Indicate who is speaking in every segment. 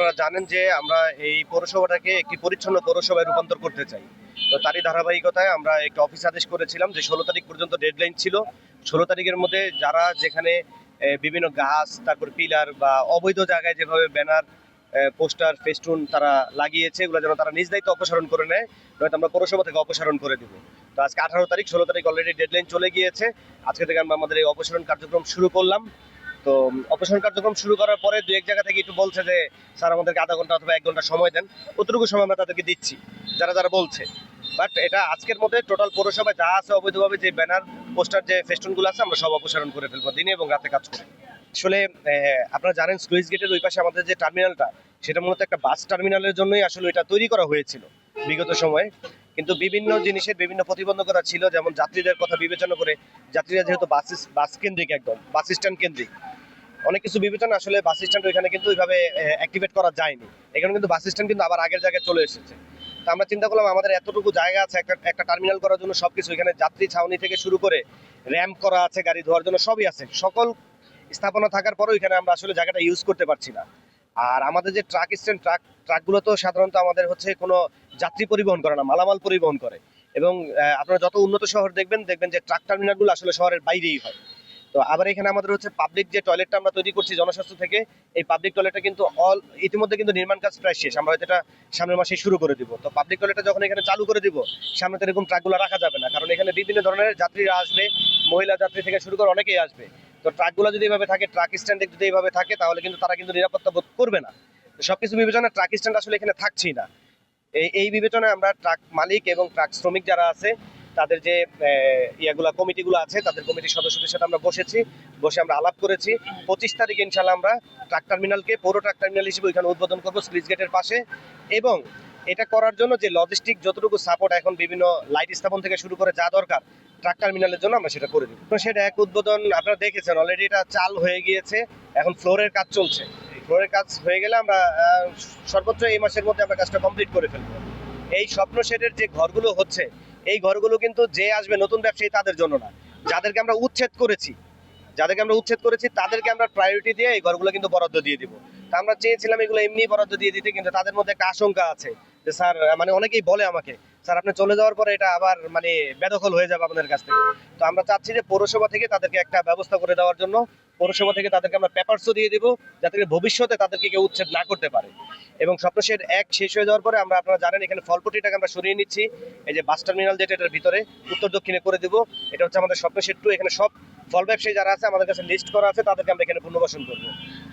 Speaker 1: আপনারা জানেন যে আমরা এই পৌরসভাটাকে একটি পরিচ্ছন্ন পৌরসভায় রূপান্তর করতে চাই। তো তারই ধারাবাহিকতায় আমরা একটা অফিস আদেশ করেছিলাম যে ষোলো তারিখ পর্যন্ত ডেডলাইন ছিল। ষোলো তারিখের মধ্যে যারা যেখানে বিভিন্ন গাছ, তারপর পিলার বা অবৈধ জায়গায় যেভাবে ব্যানার পোস্টার, ফেস্টুন তারা লাগিয়েছে, এগুলো যেন তারা নিজ দায়িত্ব অপসারণ করে নেয়, নয়তো আমরা পৌরসভা থেকে অপসারণ করে দিব। তো আজকে আঠারো তারিখ, ষোলো তারিখ অলরেডি ডেডলাইন চলে গিয়েছে। আজকে থেকে আমরা আমাদের এই অপসারণ কার্যক্রম শুরু করলাম। তো অপসারণ কার্যক্রম শুরু করার পরে দু এক জায়গা থেকে একটু বলছে যে, স্যার, আমাদেরকে আধা ঘণ্টা অথবা এক ঘণ্টা সময় দেন। অতটুকু সময় আমরা তাদেরকে দিচ্ছি, যারা যারা বলছে। বাট এটা আজকের মধ্যে টোটাল পৌরসভায় যা আছে অবৈধভাবে যে ব্যানার পোস্টার যে ফেস্টুনগুলো আছে, আমরা সব অপসারণ করে ফেলব দিনে এবং রাতে কাজ করে। আসলে আপনারা জানেন স্লুইস গেটের ওই পাশে আমাদের যে টার্মিনালটা সেটা মূলত একটা বাস টার্মিনালের জন্যই আসলে এটা তৈরি করা হয়েছিল বিগত সময়ে। কিন্তু বিভিন্ন জিনিসের বিভিন্ন প্রতিবন্ধকতা ছিল, যেমন যাত্রীদের কথা বিবেচনা করে, যাত্রীরা যেহেতু বাস বাস কেন্দ্রিক একদম বাস স্ট্যান্ড কেন্দ্রিক অনেক কিছু বিবেচনা আসলে বাস স্ট্যান্ড ওইখানে কিন্তু ওইভাবে অ্যাক্টিভেট করা যায়নি। এখানে কিন্তু বাস স্ট্যান্ড কিন্তু আবার আগের জায়গায় চলে এসেছে। তো আমরা চিন্তা করলাম আমাদের এতটুকু জায়গা আছে, একটা একটা টার্মিনাল করার জন্য সবকিছু এখানে যাত্রী ছাউনি থেকে শুরু করে র্যাম্প করা আছে, গাড়ি ধোয়ার জন্য সবই আছে। সকল স্থাপনা থাকার পরেও এখানে আমরা আসলে জায়গাটা ইউজ করতে পারছি না। আর আমাদের যে ট্রাক স্ট্যান্ড ট্রাক ট্রাকগুলো তো সাধারণত আমাদের হচ্ছে কোনো যাত্রী পরিবহন করে না, মালামাল পরিবহন করে। এবং আপনারা যত উন্নত শহর দেখবেন দেখবেন যে ট্রাক টার্মিনালগুলো আসলে শহরের বাইরেই হয়। তো আবার এখানে আমাদের হচ্ছে পাবলিক যে টয়লেটটা আমরা তৈরি করছি জনস্বাস্থ্য থেকে, এই পাবলিক টয়লেটটা কিন্তু অল ইতিমধ্যে কিন্তু নির্মাণ কাজ প্রায় শেষ। আমরা হয়তো এটা সামনের মাসে শুরু করে দিব। তো পাবলিক টয়লেটটা যখন এখানে চালু করে দিব, সামনে তো এরকম ট্রাকগুলো রাখা যাবে না। কারণ এখানে বিভিন্ন ধরনের যাত্রীরা আসবে, মহিলা যাত্রী থেকে শুরু করে অনেকেই আসবে। তো ট্রাকগুলো যদি এভাবে থাকে ট্রাক স্ট্যান্ডে যদি এইভাবে থাকে, তাহলে কিন্তু তারা কিন্তু নিরাপত্তা বোধ করবে না। সবকিছু বিবেচনা ট্রাক স্ট্যান্ড আসলে এখানে থাকছেই না। এই এই বিবেচনায় আমরা ট্রাক মালিক এবং ট্রাক শ্রমিক যারা আছে তাদের যে ইয়াগুলা, কমিটিগুলো আছে, তাদের কমিটির সদস্যদের সাথে আমরা বসেছি, বসে আমরা আলাপ করেছি। পঁচিশ তারিখ ইনশাল্লাহ আমরা ট্রাক টার্মিনালকে, পৌর ট্রাক টার্মিনাল হিসেবে ওইখানে উদ্বোধন করব স্লিজ গেটের পাশে। এবং এটা করার জন্য যে লজিস্টিক যতটুকু সাপোর্ট এখন বিভিন্ন লাইট স্থাপন থেকে শুরু করে যা দরকার, ট্রাক টার্মিনালের জন্য আমরা সেটা করে দিব তো সেটা এক উদ্বোধন, আপনারা দেখেছেন অলরেডি এটা চাল হয়ে গিয়েছে, এখন ফ্লোরের কাজ চলছে। ফ্লোরের কাজ হয়ে গেলে আমরা সর্বোচ্চ এই মাসের মধ্যে আমরা কাজটা কমপ্লিট করে ফেলব। এই স্বপ্ন শেডের যে ঘরগুলো হচ্ছে এই ঘরগুলো কিন্তু যে আসবে নতুন ব্যবসায়ী তাদের জন্য না। যাদেরকে আমরা উচ্ছেদ করেছি, যাদেরকে আমরা উচ্ছেদ করেছি, তাদেরকে আমরা প্রায়োরিটি দিয়ে এই ঘরগুলো কিন্তু বরাদ্দ দিয়ে দিব। তা আমরা চেয়েছিলাম এগুলো এমনি বরাদ্দ দিয়ে দিতে, কিন্তু তাদের মধ্যে একটা আশঙ্কা আছে যে, স্যার মানে অনেকেই বলে আমাকে স্যার, আপনি চলে যাওয়ার পরে এটা আবার মানে বেদখল হয়ে যাবে আপনাদের কাছ থেকে। তো আমরা চাচ্ছি যে পৌরসভা থেকে তাদেরকে একটা ব্যবস্থা করে দেওয়ার জন্য, পৌরসভা থেকে তাদেরকে আমরা পেপারসও দিয়ে দিব, যাতে ভবিষ্যতে তাদেরকে কেউ উচ্ছেদ না করতে পারে। এবং স্বপ্নশেড এক শেষ হয়ে যাওয়ার পরে আমরা আপনারা জানেন, এখানে ফলপটিটাকে আমরা সরিয়ে নিচ্ছি। এই যে বাস টার্মিনাল যেটা, এটার ভিতরে উত্তর দক্ষিণে করে দিব। এটা হচ্ছে আমাদের স্বপ্নশেড টু এখানে সব ফল ব্যবসায়ী যারা আছে, আমাদের কাছে লিস্ট করা আছে, তাদেরকে আমরা এখানে পুনর্বাসন করব।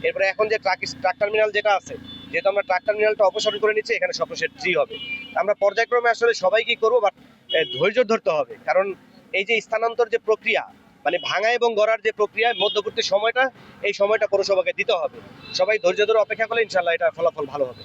Speaker 1: এরপরে এখন যে ট্রাক ট্রাক টার্মিনাল যেটা আছে যেহেতু আমরা ট্রাক টার্মিনালটা অপসারণ করে নিচ্ছি, এখানে স্বপ্নশেড থ্রি হবে। আমরা পর্যায়ক্রমে আসলে সবাই কি করব? বাট ধৈর্য ধরতে হবে। কারণ এই যে স্থানান্তর যে প্রক্রিয়া মানে ভাঙা এবং গড়ার যে প্রক্রিয়া, মধ্যবর্তী সময়টা, এই সময়টা পৌরসভাকে দিতে হবে। সবাই ধৈর্য ধরে অপেক্ষা করলে ইনশাল্লাহ এটা ফলাফল ভালো হবে।